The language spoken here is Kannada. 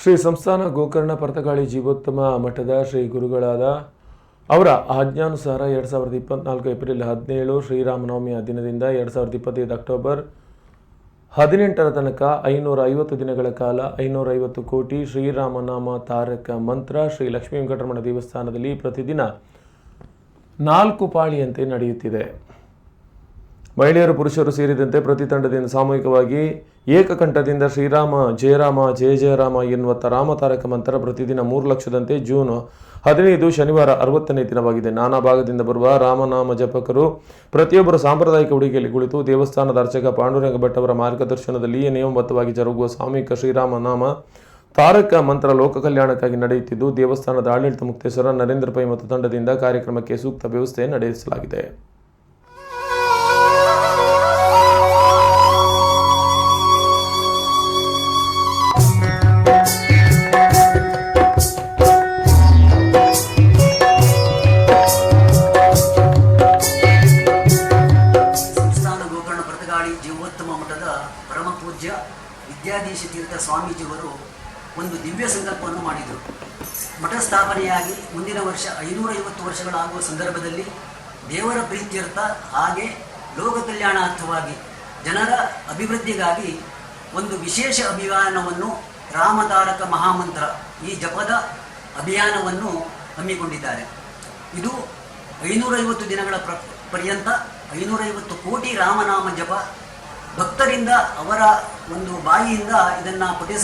ಶ್ರೀ ಸಂಸ್ಥಾನ ಗೋಕರ್ಣ ಪರ್ತಗಾಳಿ ಜೀವೋತ್ತಮ ಮಠದ ಶ್ರೀ ಗುರುಗಳಾದ ಅವರ ಆಜ್ಞಾನುಸಾರ ಎರಡು ಸಾವಿರದ ಇಪ್ಪತ್ನಾಲ್ಕು ಏಪ್ರಿಲ್ ಹದಿನೇಳು ಶ್ರೀರಾಮನವಮಿಯ ದಿನದಿಂದ ಎರಡು ಸಾವಿರದ ಇಪ್ಪತ್ತೈದು ಅಕ್ಟೋಬರ್ ಹದಿನೆಂಟರ ತನಕ ಐನೂರ ಐವತ್ತು ದಿನಗಳ ಕಾಲ ಐನೂರ ಐವತ್ತು ಕೋಟಿ ಶ್ರೀರಾಮನಾಮ ತಾರಕ ಮಂತ್ರ ಶ್ರೀ ಲಕ್ಷ್ಮೀ ವೆಂಕಟರಮಣ ದೇವಸ್ಥಾನದಲ್ಲಿ ಪ್ರತಿದಿನ ನಾಲ್ಕು ಪಾಳಿಯಂತೆ ನಡೆಯುತ್ತಿದೆ. ಮಹಿಳೆಯರು ಪುರುಷರು ಸೇರಿದಂತೆ ಪ್ರತಿ ತಂಡದಿಂದ ಸಾಮೂಹಿಕವಾಗಿ ಏಕಕಂಠದಿಂದ ಶ್ರೀರಾಮ, ಜಯರಾಮ, ಜಯ ಜಯರಾಮ ಎನ್ನುವತ್ತ ರಾಮ ತಾರಕ ಮಂತ್ರ ಪ್ರತಿದಿನ ಮೂರು ಲಕ್ಷದಂತೆ ಜೂನ್ ಹದಿನೈದು ಶನಿವಾರ ಅರವತ್ತನೇ ದಿನವಾಗಿದೆ. ನಾನಾ ಭಾಗದಿಂದ ಬರುವ ರಾಮನಾಮ ಜಪಕರು ಪ್ರತಿಯೊಬ್ಬರು ಸಾಂಪ್ರದಾಯಿಕ ಉಡುಗೆಯಲ್ಲಿ ಕುಳಿತು ದೇವಸ್ಥಾನದ ಅರ್ಚಕ ಪಾಂಡುರಂಗ ಭಟ್ ಅವರ ಮಾರ್ಗದರ್ಶನದಲ್ಲಿ ನಿಯಮಬದ್ಧವಾಗಿ ಜರುಗುವ ಸಾಮೂಹಿಕ ಶ್ರೀರಾಮ ನಾಮ ತಾರಕ ಮಂತ್ರ ಲೋಕ ಕಲ್ಯಾಣಕ್ಕಾಗಿ ನಡೆಯುತ್ತಿದ್ದು, ದೇವಸ್ಥಾನದ ಆಡಳಿತ ಮುಕ್ತೇಶ್ವರ, ನರೇಂದ್ರ ಪೈ ಮತ್ತು ತಂಡದಿಂದ ಕಾರ್ಯಕ್ರಮಕ್ಕೆ ಸೂಕ್ತ ವ್ಯವಸ್ಥೆ ನಡೆಸಲಾಗಿದೆ. ಪ್ರತಗಾಳಿ ಜೀವೋತ್ತಮ ಮಠದ ಪರಮ ಪೂಜ್ಯ ವಿದ್ಯಾಧೀಶ ತೀರ್ಥ ಸ್ವಾಮೀಜಿಯವರು ಒಂದು ದಿವ್ಯ ಸಂಕಲ್ಪವನ್ನು ಮಾಡಿದರು. ಮಠ ಸ್ಥಾಪನೆಯಾಗಿ ಮುಂದಿನ ವರ್ಷ ಐನೂರೈವತ್ತು ವರ್ಷಗಳಾಗುವ ಸಂದರ್ಭದಲ್ಲಿ ದೇವರ ಪ್ರೀತ್ಯರ್ಥ ಹಾಗೆ ಲೋಕ ಕಲ್ಯಾಣಾರ್ಥವಾಗಿ ಜನರ ಅಭಿವೃದ್ಧಿಗಾಗಿ ಒಂದು ವಿಶೇಷ ಅಭಿಯಾನವನ್ನು ರಾಮತಾರಕ ಮಹಾಮಂತ್ರ ಈ ಜಪದ ಅಭಿಯಾನವನ್ನು ಹಮ್ಮಿಕೊಂಡಿದ್ದಾರೆ. ಇದು ಐನೂರೈವತ್ತು ದಿನಗಳ ಪ್ರ, ಪರ್ಯಂತ ಐನೂರೈವತ್ತು ಕೋಟಿ ರಾಮನಾಮ ಜಪ ಭಕ್ತರಿಂದ ಅವರ ಒಂದು ಬಾಯಿಯಿಂದ ಇದನ್ನ ಪಠಿಸ